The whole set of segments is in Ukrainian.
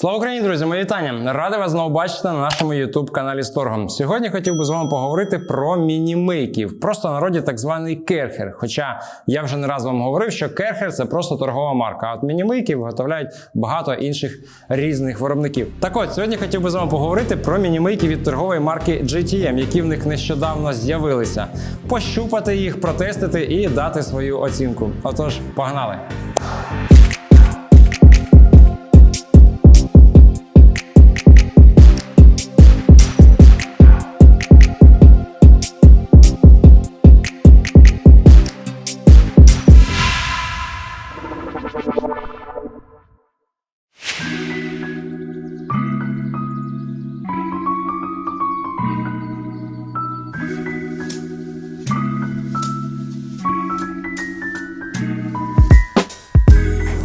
Слава Україні, друзі! Мої вітання! Радий вас знову бачити на нашому youtube каналі з торгом. Сьогодні хотів би з вами поговорити про мінімейків, просто в народі так званий керхер. Хоча я вже не раз вам говорив, що керхер це просто торгова марка. А от мінімейки виготовляють багато інших різних виробників. Так от сьогодні хотів би з вами поговорити про мінімейки від торгової марки GTM, які в них нещодавно з'явилися. Пощупати їх, протестити і дати свою оцінку. Отож, погнали!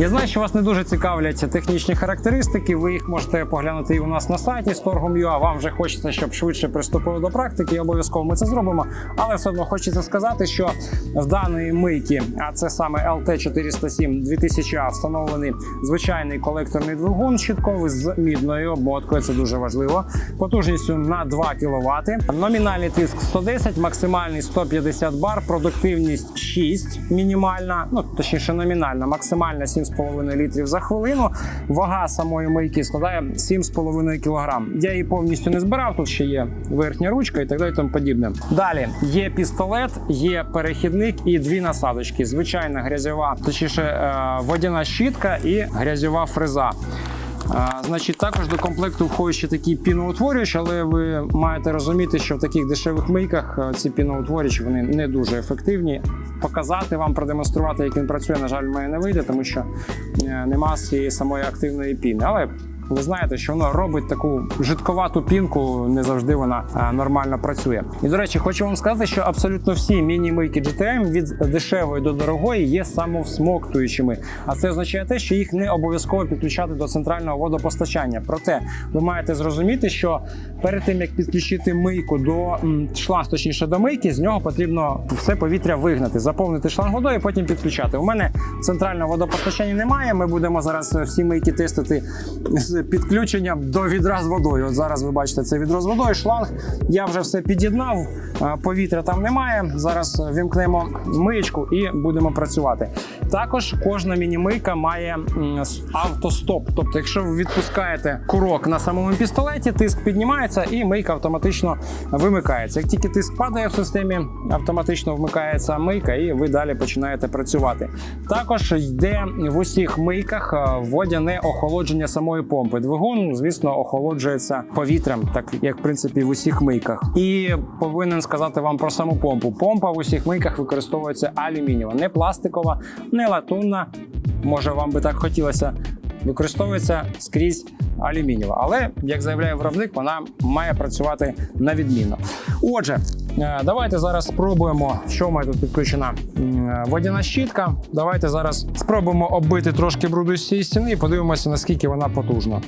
Я знаю, що вас не дуже цікавлять технічні характеристики. Ви їх можете поглянути і у нас на сайті торгом.ua. Вам вже хочеться, щоб швидше приступили до практики. і Обов'язково ми це зробимо. Але все одно хочеться сказати, що в даної мийки, а це саме LT407 2000A, встановлений звичайний колекторний двигун щитковий з мідною обмоткою. Це дуже важливо. Потужністю на 2 кВт. Номінальний тиск 110, максимальний 150 бар, продуктивність 6 мінімальна, ну точніше номінальна, максимальна 7,5 літрів за хвилину. Вага самої мийки складає 7,5 кг. Я її повністю не збирав. Тут ще є верхня ручка і так далі. Тому подібне. Далі є пістолет, є перехідник і дві насадочки. Звичайна грязьова, точніше е, водяна щітка і грязьова фреза. Значить, також до комплекту входить ще такий піноутворювач, але ви маєте розуміти, що в таких дешевих мийках е, ці піноутворювачі вони не дуже ефективні. Показати вам, продемонструвати, як він працює, на жаль, мене не вийде, тому що е, нема цієї самої активної піни. Але ви знаєте, що воно робить таку жидковату пінку, не завжди вона нормально працює. І до речі, хочу вам сказати, що абсолютно всі міні-мийки GTM від дешевої до дорогої є самовсмоктуючими. А це означає те, що їх не обов'язково підключати до центрального водопостачання. Проте ви маєте зрозуміти, що перед тим як підключити мийку до шланг, точніше до мийки, з нього потрібно все повітря вигнати, заповнити шланг водою, потім підключати. У мене центрального водопостачання немає. Ми будемо зараз всі мийки тестити з підключенням до відра з водою. От зараз ви бачите це відро з водою, шланг. Я вже все під'єднав, повітря там немає. Зараз вімкнемо миєчку і будемо працювати. Також кожна міні-мийка має автостоп. Тобто, якщо ви відпускаєте курок на самому пістолеті, тиск піднімається і мийка автоматично вимикається. Як тільки тиск падає в системі, автоматично вмикається мийка, і ви далі починаєте працювати. Також йде в усіх мийках водяне охолодження самої помпи. Двигун, звісно, охолоджується повітрям, так як в принципі в усіх мийках. І повинен сказати вам про саму помпу. Помпа в усіх мийках використовується алюмінієва, не пластикова, не латунна. Може, вам би так хотілося. Використовується скрізь алюмінієва, але як заявляє виробник, вона має працювати на відмінно. Отже, е, давайте зараз спробуємо, що має тут підключена водяна щітка. Давайте зараз спробуємо оббити трошки бруду з цієї стіни і подивимося, наскільки вона потужна.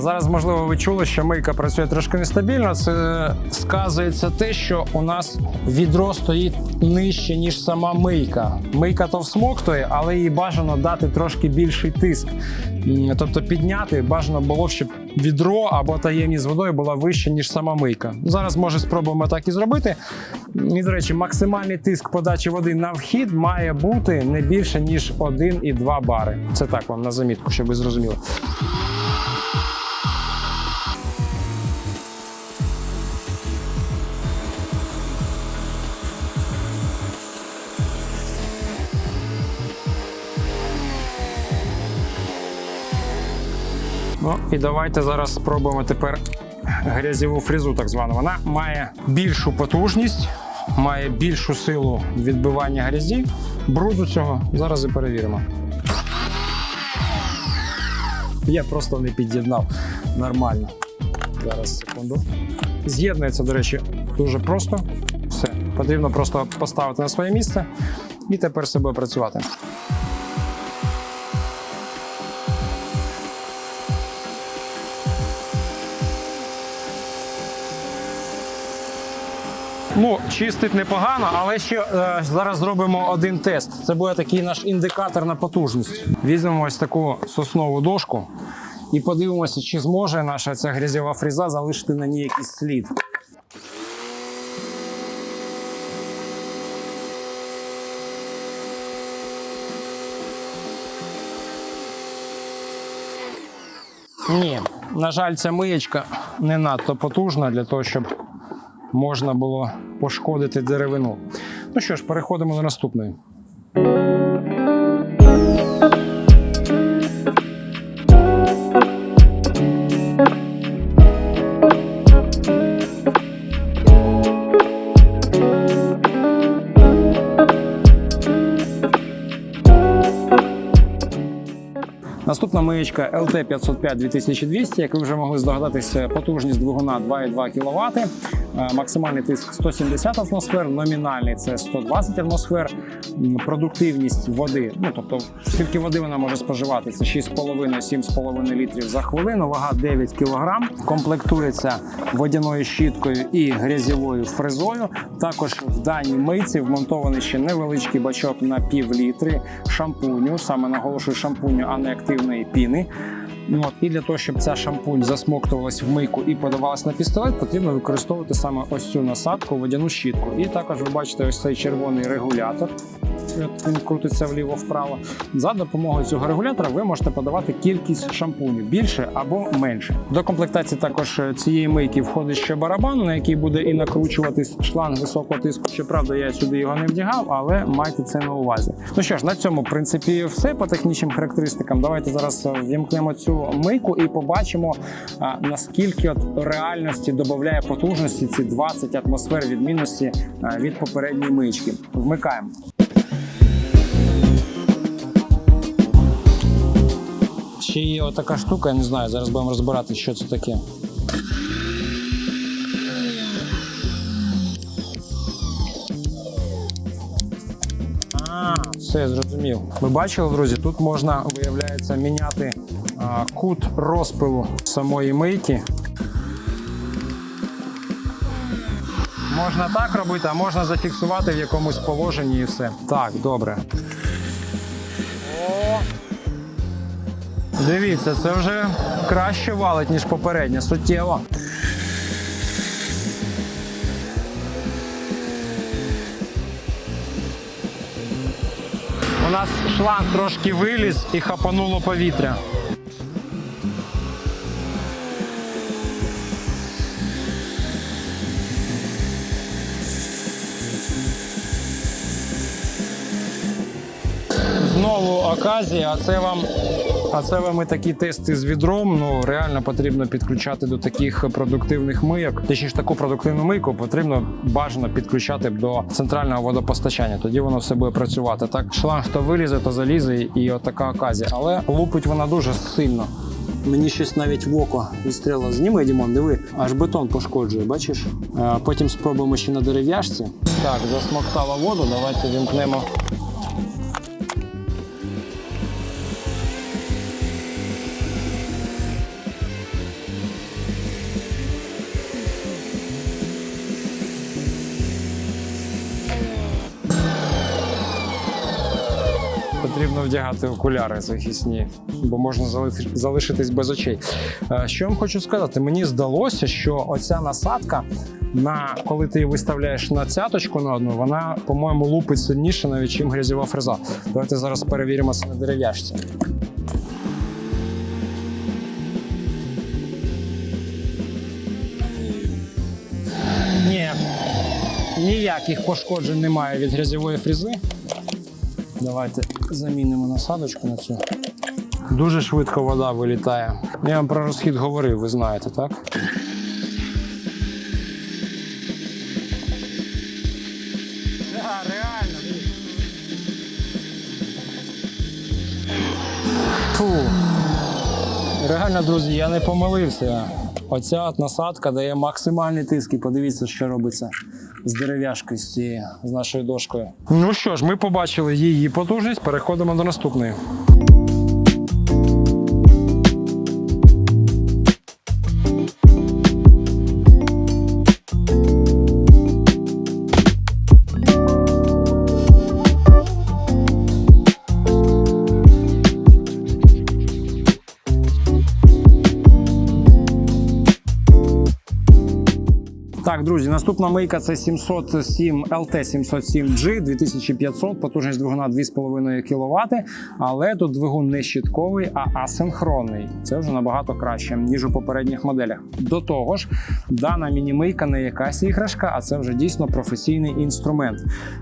Зараз, можливо, ви чули, що мийка працює трошки нестабільно. Це сказується те, що у нас відро стоїть нижче, ніж сама мийка. Мийка то всмоктує, але їй бажано дати трошки більший тиск. Тобто підняти бажано було, щоб відро або таємність з водою була вища, ніж сама мийка. Зараз, може, спробуємо так і зробити. І, до речі, максимальний тиск подачі води на вхід має бути не більше, ніж 1,2 бари. Це так вам на замітку, щоб ви зрозуміли. І давайте зараз спробуємо тепер грязьову фрезу, так звану. Вона має більшу потужність, має більшу силу відбивання грязі. Бруду цього зараз і перевіримо. Я просто не під'єднав нормально. Зараз секунду. З'єднується, до речі, дуже просто. Все. Потрібно просто поставити на своє місце і тепер себе працювати. Ну, чистить непогано, але ще е, зараз зробимо один тест. Це буде такий наш індикатор на потужність. Візьмемо ось таку соснову дошку і подивимося, чи зможе наша ця грязьова фреза залишити на ній якийсь слід. Ні, на жаль, ця миєчка не надто потужна для того, щоб можна було пошкодити деревину. Ну що ж, переходимо до наступної. Наступна миєчка LT 505 2200, як ви вже могли здогадатися, потужність двигуна 2,2 кВт, максимальний тиск 170 атмосфер, номінальний це 120 атмосфер, продуктивність води. Ну тобто, скільки води вона може споживати? Це 6,5-7,5 літрів за хвилину, вага 9 кг, комплектується водяною щіткою і грязьовою фрезою. Також в даній мийці вмонтований ще невеличкий бачок на пів літри шампуню, саме наголошую шампуню, а не активної піни. Ну, От, і для того, щоб ця шампунь засмоктувалась в мийку і подавалась на пістолет, потрібно використовувати саме ось цю насадку, водяну щітку. І також ви бачите ось цей червоний регулятор. Він крутиться вліво-вправо. За допомогою цього регулятора ви можете подавати кількість шампуню більше або менше. До комплектації також цієї мийки входить ще барабан, на який буде і накручуватись шланг високого тиску. Щоправда, я сюди його не вдягав, але майте це на увазі. Ну що ж, на цьому в принципі все по технічним характеристикам. Давайте зараз е, вімкнемо цю мийку і побачимо наскільки от реальності додає потужності ці 20 атмосфер відмінності від попередньої мички. Вмикаємо. Ще є отака штука, я не знаю, зараз будемо розбирати, що це таке. А, все, зрозумів. Ми бачили, друзі, тут можна, виявляється, міняти кут розпилу самої мийки. Можна так робити, а можна зафіксувати в якомусь положенні і все. Так, добре. Дивіться, це вже краще валить, ніж попереднє, суттєво. У нас шланг трошки виліз і хапануло повітря. Знову оказія, а це вам. А це вам і такі тести з відром. Ну реально потрібно підключати до таких продуктивних мийок. Точніше, таку продуктивну мийку потрібно бажано підключати до центрального водопостачання. Тоді воно все буде працювати. Так шланг то вилізе, то залізе, і отака оказія. Але лупить вона дуже сильно. Мені щось навіть в око відстрілило. Зніми, Дімон, диви, аж бетон пошкоджує, бачиш? Е, Потім спробуємо ще на дерев'яшці. Так, засмоктала воду. Давайте вімкнемо Потрібно вдягати окуляри захисні, бо можна залишитись без очей. Е, Що я вам хочу сказати? Мені здалося, що оця насадка, на коли ти її виставляєш на цяточку на одну, вона, по-моєму, лупить сильніше, навіть чим грязьова фреза. Давайте зараз перевіримо це на дерев'яшці. Ні, ніяких пошкоджень немає від грязьової фрези. Давайте замінимо насадочку на цю. Дуже швидко вода вилітає. Я вам про розхід говорив, ви знаєте, так? Реально. Фу. Реально, друзі, я не помилився. Оця от насадка дає максимальний тиск. І подивіться, що робиться з дерев'яшкою з нашою дошкою. Ну що ж, ми побачили її потужність. Переходимо до наступної. Наступна мийка це 707 LT 707G 2500, потужність двигуна 2,5 кВт, але тут двигун не щитковий, а асинхронний. Це вже набагато краще, ніж у попередніх моделях. До того ж, дана мінімийка не якась іграшка, а це вже дійсно професійний інструмент.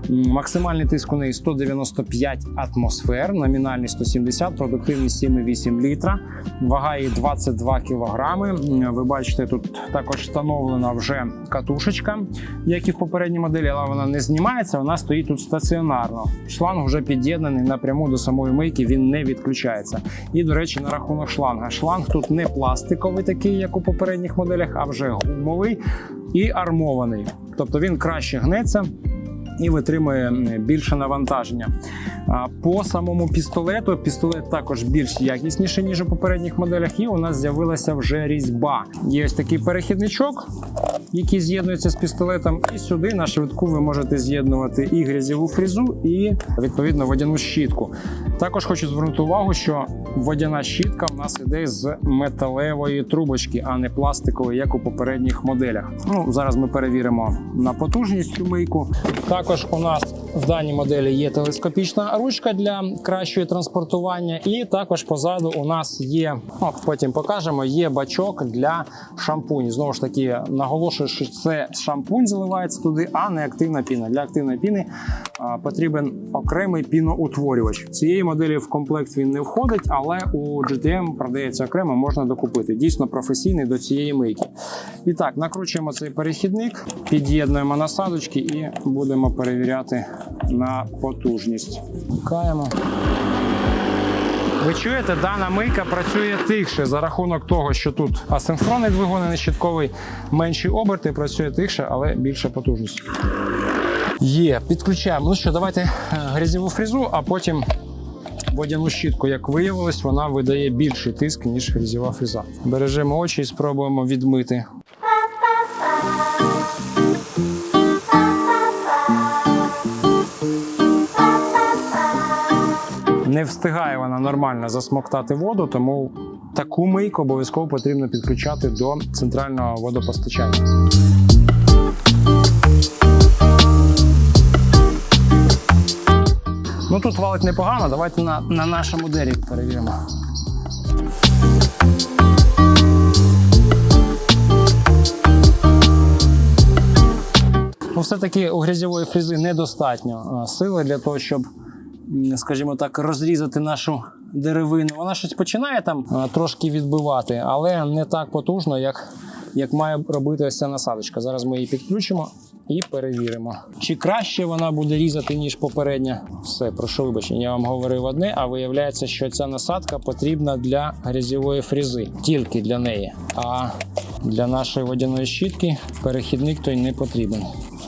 Максимальний тиск у неї 195 атмосфер, номінальний 170, продуктивність 7,8 літра, вага її 22 кілограми. М, Ви бачите, тут також встановлена вже катушечка, як і в попередній моделі, але вона не знімається, вона стоїть тут стаціонарно. Шланг вже під'єднаний напряму до самої мийки, він не відключається. І, до речі, на рахунок шланга. Шланг тут не пластиковий, такий, як у попередніх моделях, а вже гумовий і армований. Тобто він краще гнеться. І витримує більше навантаження. По самому пістолету, пістолет також більш якісніший, ніж у попередніх моделях, і у нас з'явилася вже різьба. Є ось такий перехідничок, який з'єднується з пістолетом, і сюди на швидку ви можете з'єднувати і грязьову фрезу, і відповідно водяну щітку. Також хочу звернути увагу, що водяна щітка в нас іде з металевої трубочки, а не пластикової, як у попередніх моделях. Ну зараз ми перевіримо на потужність цю мийку. Також у нас в даній моделі є телескопічна ручка для кращого транспортування, і також позаду у нас є, ну, потім покажемо, є бачок для шампуню. Знову ж таки, наголошую, що це шампунь заливається туди, а не активна піна. Для активної піни потрібен окремий піноутворювач. Цієї моделі в комплект він не входить, але у GTM продається окремо, можна докупити. Дійсно професійний до цієї мийки. І так, накручуємо цей перехідник, під'єднуємо насадочки і будемо перевіряти на потужність. Вмикаємо. Ви чуєте, дана мийка працює тихше за рахунок того, що тут асинхронний двигун і нещітковий, менші оберти, працює тихше, але більше потужність. Є, підключаємо. Ну що, давайте е, грязьову фрезу, а потім водяну щітку. Як виявилось, вона видає більший тиск, ніж грязьова фреза. Бережемо очі і спробуємо відмити. Не встигає вона нормально засмоктати воду, тому таку мийку обов'язково потрібно підключати до центрального водопостачання. Ну тут валить непогано, давайте на, на нашому дереві перевіримо. Ну, все-таки у грязьової фрези недостатньо сили для того, щоб, скажімо так, розрізати нашу деревину. Вона щось починає там трошки відбивати, але не так потужно, як, як має робити ось ця насадочка. Зараз ми її підключимо і перевіримо. Чи краще вона буде різати, ніж попередня? Все, прошу вибачення, я вам говорив одне, а виявляється, що ця насадка потрібна для грязьової фрези, тільки для неї. А для нашої водяної щітки перехідник той не потрібен.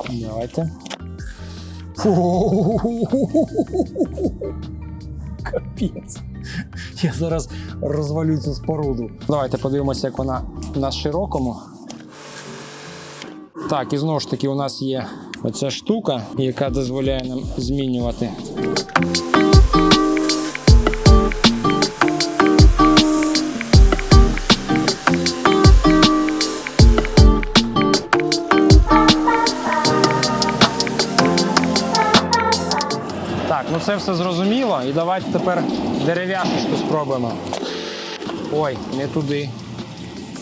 Давайте. Капець. Я зараз розвалю цю споруду. Давайте подивимося, як вона на широкому. Так, і знову ж таки, у нас є оця штука, яка дозволяє нам змінювати. Це все зрозуміло. І давайте тепер дерев'яшечку спробуємо. Ой, не туди.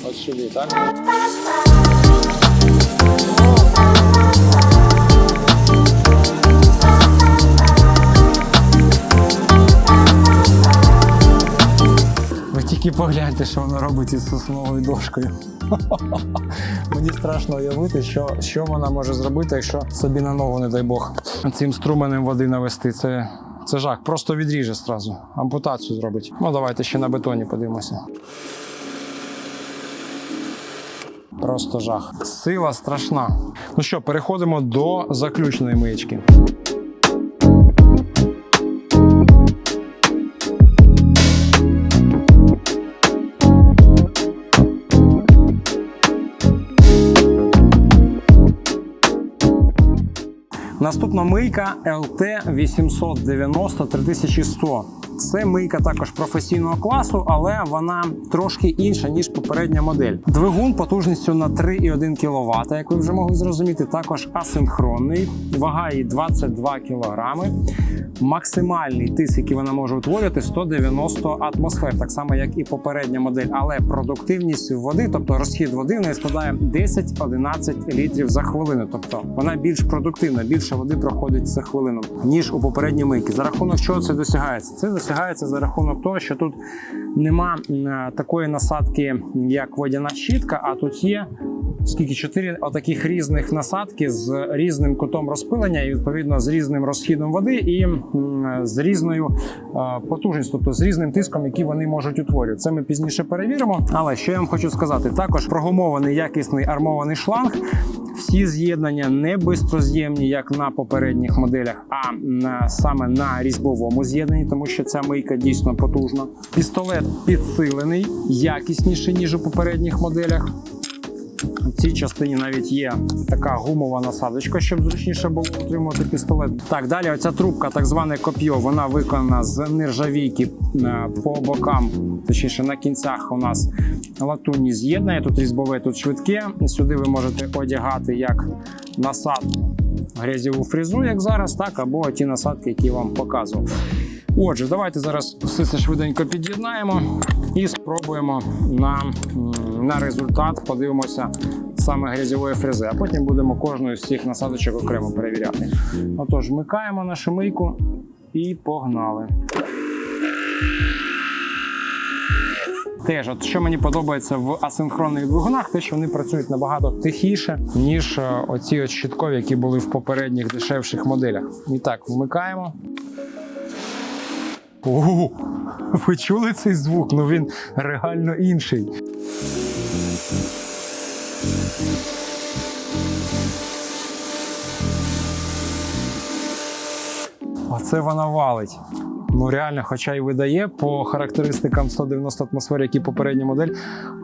От сюди, так? Ви тільки погляньте, що вона робить із сосновою дошкою. Мені страшно уявити, що, що вона може зробити, якщо собі на ногу, не дай Бог, цим струменем води навести. Це, це жах. Просто відріже зразу. Ампутацію зробить. Ну, давайте ще на бетоні подивимося. Просто жах. Сила страшна. Ну що, переходимо до заключної миєчки. Наступна мийка LT 890 3100. Це мийка також професійного класу, але вона трошки інша ніж попередня модель. Двигун потужністю на 3,1 кВт, як ви вже могли зрозуміти, також асинхронний, вага її 22 кг. Максимальний тиск, який вона може утворювати, 190 атмосфер, так само як і попередня модель. Але продуктивність води, тобто розхід води, в неї складає 10-11 літрів за хвилину. Тобто вона більш продуктивна, більше води проходить за хвилину, ніж у попередній мийки. За рахунок чого це досягається? Це досягається за рахунок того, що тут нема такої насадки, як водяна щітка, а тут є скільки чотири отаких різних насадки з різним кутом розпилення і відповідно з різним розхідом води і з різною е, потужністю, тобто з різним тиском, який вони можуть утворювати. Це ми пізніше перевіримо. Але що я вам хочу сказати, також прогумований якісний армований шланг. Всі з'єднання не бистроз'ємні, як на попередніх моделях, а саме на різьбовому з'єднанні, тому що ця мийка дійсно потужна. Пістолет підсилений, якісніший ніж у попередніх моделях. В цій частині навіть є така гумова насадочка, щоб зручніше було утримувати пістолет. Так, далі оця трубка, так зване коп'йо, вона виконана з нержавійки е, по бокам, точніше на кінцях у нас латунні з'єднання. Тут різьбове, тут швидке. Сюди ви можете одягати як насадку грязьову фрезу, як зараз, так, або ті насадки, які вам показував. Отже, давайте зараз все це швиденько під'єднаємо і спробуємо на, на результат. Подивимося саме грязьової фрези, а потім будемо кожну з цих насадочок окремо перевіряти. Отож, вмикаємо нашу мийку і погнали. Теж, от що мені подобається в асинхронних двигунах, те, що вони працюють набагато тихіше, ніж е, оці от щиткові, які були в попередніх дешевших моделях. І так, вмикаємо. О, ви чули цей звук? Ну він реально інший. Оце вона валить. Ну реально, хоча й видає по характеристикам 190 атмосфер, як і попередня модель,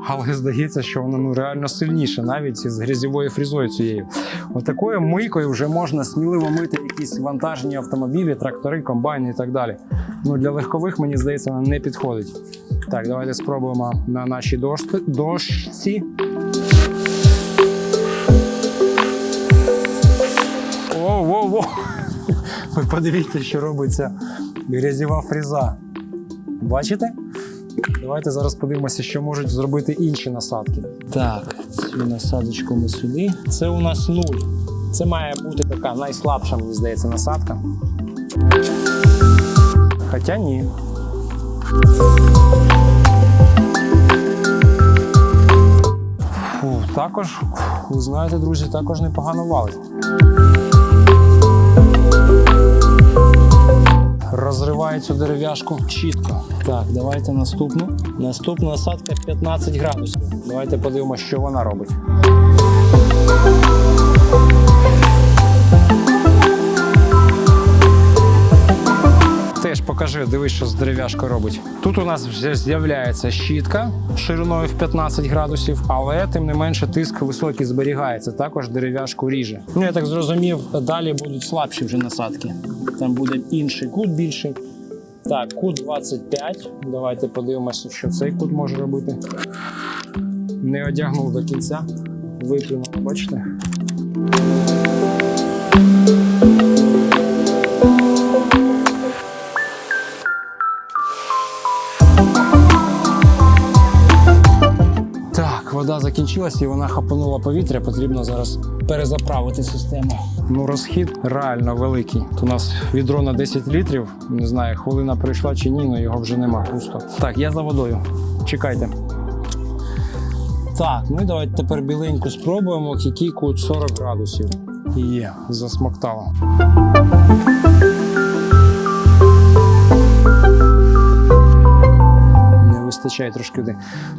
але здається, що вона ну реально сильніша, навіть з грязьовою фрізою цією. Отакою мийкою вже можна сміливо мити якісь вантажні автомобілі, трактори, комбайни і так далі. Ну для легкових, мені здається, вона не підходить. Так, давайте спробуємо на нашій дошці. Воу-воу-воу! Ви подивіться, що робиться грязєва фреза. Бачите? Давайте зараз подивимося, що можуть зробити інші насадки. Так, цю насадочку ми сюди. Це у нас нуль. Це має бути така найслабша, мені здається, насадка. Хоча ні. Фу, також, ви знаєте, друзі, також непогано валить. Розриває цю дерев'яшку чітко. Так, давайте наступну. Наступна насадка 15 градусів. Давайте подивимося, що вона робить. Теж покажи, дивись, що з дерев'яшкою робить. Тут у нас з'являється щітка шириною в 15 градусів, але тим не менше тиск високий зберігається. Також дерев'яшку ріже. Ну я так зрозумів, далі будуть слабші вже насадки. Там буде інший кут більший. Так, кут 25. Давайте подивимося, що цей кут може робити. Не одягнув до кінця. Виплюнув, бачите? Закінчилась і вона хапанула повітря. Потрібно зараз перезаправити систему. Ну, розхід реально великий. Тут у нас відро на 10 літрів. Не знаю, хвилина прийшла чи ні, але його вже нема. Пусто. Так, я за водою. Чекайте. Так, ну і давайте тепер біленьку спробуємо. Кут 40 градусів. Є, засмоктало. Вистачає трошки води.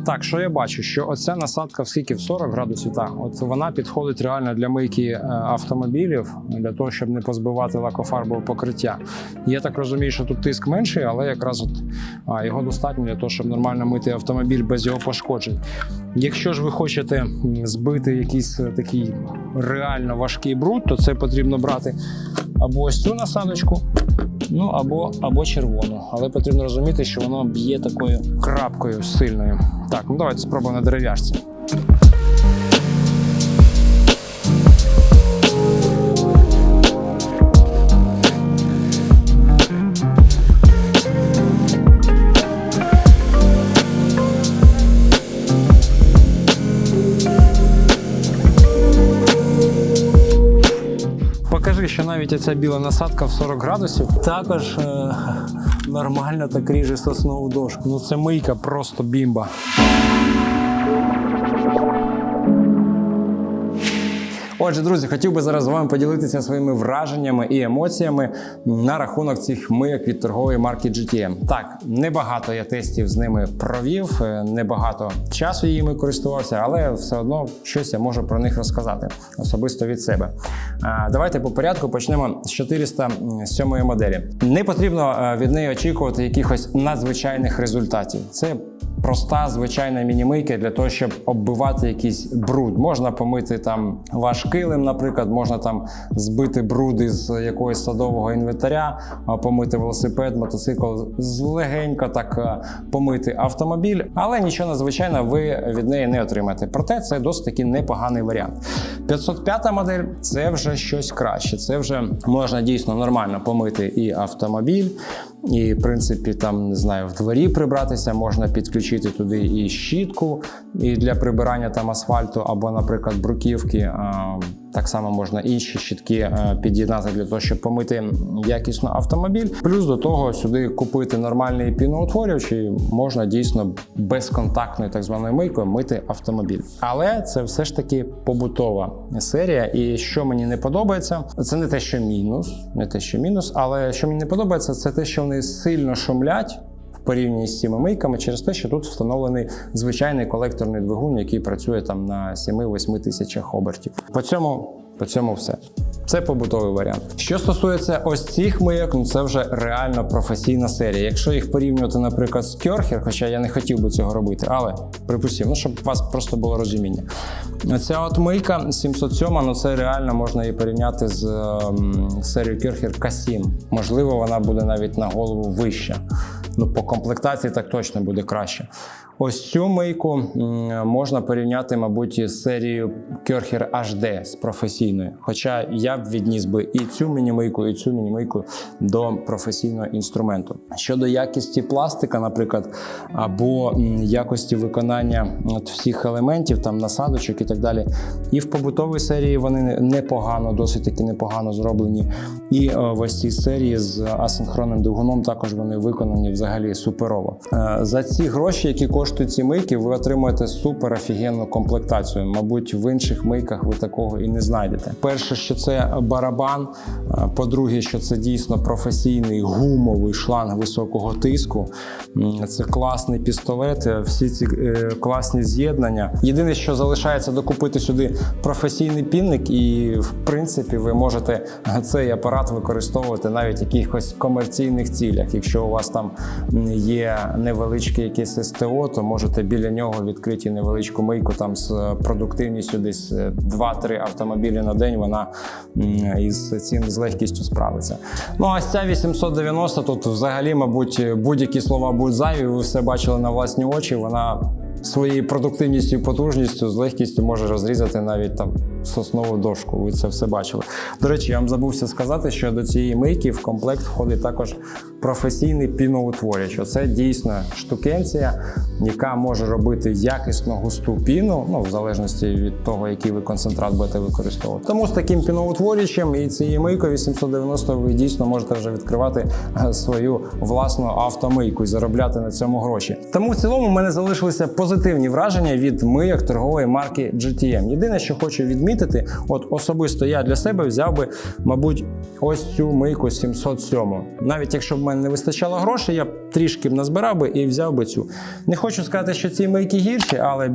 Так, що я бачу? Що оця насадка в скільки в 40 градусів, так, от вона підходить реально для мийки е, автомобілів, для того, щоб не позбивати лакофарбове покриття. Я так розумію, що тут тиск менший, але якраз от а, його достатньо для того, щоб нормально мити автомобіль без його пошкоджень. Якщо ж ви хочете збити якийсь е, такий реально важкий бруд, то це потрібно брати або ось цю насадочку, Ну або, або червону. Але потрібно розуміти, що воно б'є такою крапкою сильною. Так, ну давайте спробуємо на дерев'яшці. Покажи, що навіть оця біла насадка в 40 градусів також е- нормально так ріже соснову дошку. Ну це мийка просто бімба. Отже, друзі, хотів би зараз з вами поділитися своїми враженнями і емоціями на рахунок цих мийок від торгової марки GTM. Так, небагато я тестів з ними провів, е, небагато часу їми користувався, але все одно щось я можу про них розказати особисто від себе. Давайте по порядку почнемо з 407 моделі. Не потрібно е, від неї очікувати якихось надзвичайних результатів. Це проста звичайна мінімийка для того, щоб оббивати якийсь бруд. Можна помити там ваш килим, наприклад, можна там збити бруд із якогось садового інвентаря, помити велосипед, мотоцикл, злегенько так помити автомобіль, але нічого надзвичайного ви від неї не отримаєте. Проте це досить таки непоганий варіант. 505 модель це вже щось краще. Це вже можна дійсно нормально помити і автомобіль, і, в принципі, там не знаю, в дворі прибратися, можна підключити туди і щітку, і для прибирання там асфальту, або, наприклад, бруківки. А, Так само можна інші щітки е, під'єднати для того, щоб помити якісно автомобіль. Плюс до того сюди купити нормальний піноутворювач і можна дійсно безконтактною так званою мийкою мити автомобіль. Але це все ж таки побутова серія. І що мені не подобається, це не те, що мінус, не те, що мінус, але що мені не подобається, це те, що вони сильно шумлять. Порівнянні з цими мийками через те, що тут встановлений звичайний колекторний двигун, який працює там на 7-8 тисячах обертів. По цьому, по цьому все. Це побутовий варіант. Що стосується ось цих мийок, ну це вже реально професійна серія. Якщо їх порівнювати, наприклад, з Кьорхер, хоча я не хотів би цього робити, але припустимо, ну щоб у вас просто було розуміння. Ця от мийка 707, ну це реально можна її порівняти з ем, серією Кьорхер K7. Можливо, вона буде навіть на голову вища. Ну, по комплектації так точно буде краще. Ось цю мийку можна порівняти, мабуть, із серією Керхер HD з професійною. Хоча я б відніс би і цю мінімийку, і цю мінімийку до професійного інструменту. Щодо якості пластика, наприклад, або якості виконання от всіх елементів, там насадочок і так далі. І в побутовій серії вони непогано, досить таки непогано зроблені. І е, в ось цій серії з асинхронним двигуном також вони виконані взагалі суперово. Е, За ці гроші, які коштують ці мийки, ви отримуєте супер офігенну комплектацію. Мабуть, в інших мийках ви такого і не знайдете. Перше, що це барабан. е, По-друге, що це дійсно професійний гумовий шланг високого тиску. Це класний пістолет, всі ці класні з'єднання. Єдине, що залишається докупити сюди професійний пінник, і в принципі ви можете цей апарат використовувати навіть в якихось комерційних цілях. Якщо у вас там є невеличке якесь СТО, то можете біля нього відкриті невеличку мийку там з продуктивністю десь е, 2-3 автомобілі на день. Вона із цим з легкістю справиться. Ну а ця 890 тут взагалі, мабуть, будь-які слова будуть зайві. Ви все бачили на власні очі. Вона своєю продуктивністю і потужністю з легкістю може розрізати навіть там соснову дошку. Ви це все бачили. До речі, я вам забувся сказати, що до цієї мийки в комплект входить також професійний піноутворювач. Оце дійсно штукенція, яка може робити якісно густу піну, ну в залежності від того, який ви концентрат будете використовувати. Тому з таким піноутворювачем і цією мийкою 890 ви дійсно можете вже відкривати е, свою власну автомийку і заробляти на цьому гроші. Тому в цілому в мене залишилися позитивні враження від мийок торгової марки GTM. Єдине, що хочу відмітити, от особисто я для себе взяв би, мабуть, ось цю мийку 707. Навіть якщо б мене не вистачало грошей, я б трішки б назбирав би і взяв би цю. Не хочу сказати, що ці мийки гірші, але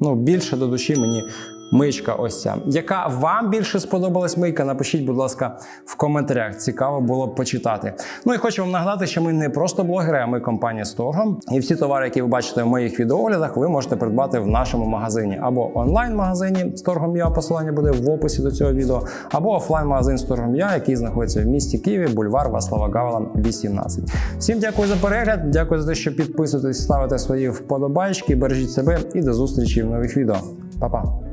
ну, більше до душі мені Мичка ось ця. Яка вам більше сподобалась мийка? Напишіть, будь ласка, в коментарях. Цікаво було б почитати. Ну і хочу вам нагадати, що ми не просто блогери, а ми компанія Сторгом. І всі товари, які ви бачите в моїх відеоглядах, ви можете придбати в нашому магазині або онлайн-магазині Сторгом.ua, посилання буде в описі до цього відео, або офлайн-магазин Сторгом.ua, який знаходиться в місті Києві, бульвар Васлава Гавела, 18. Всім дякую за перегляд, дякую за те, що підписуєтесь, ставите свої вподобайки, бережіть себе і до зустрічі в нових відео. Па-па!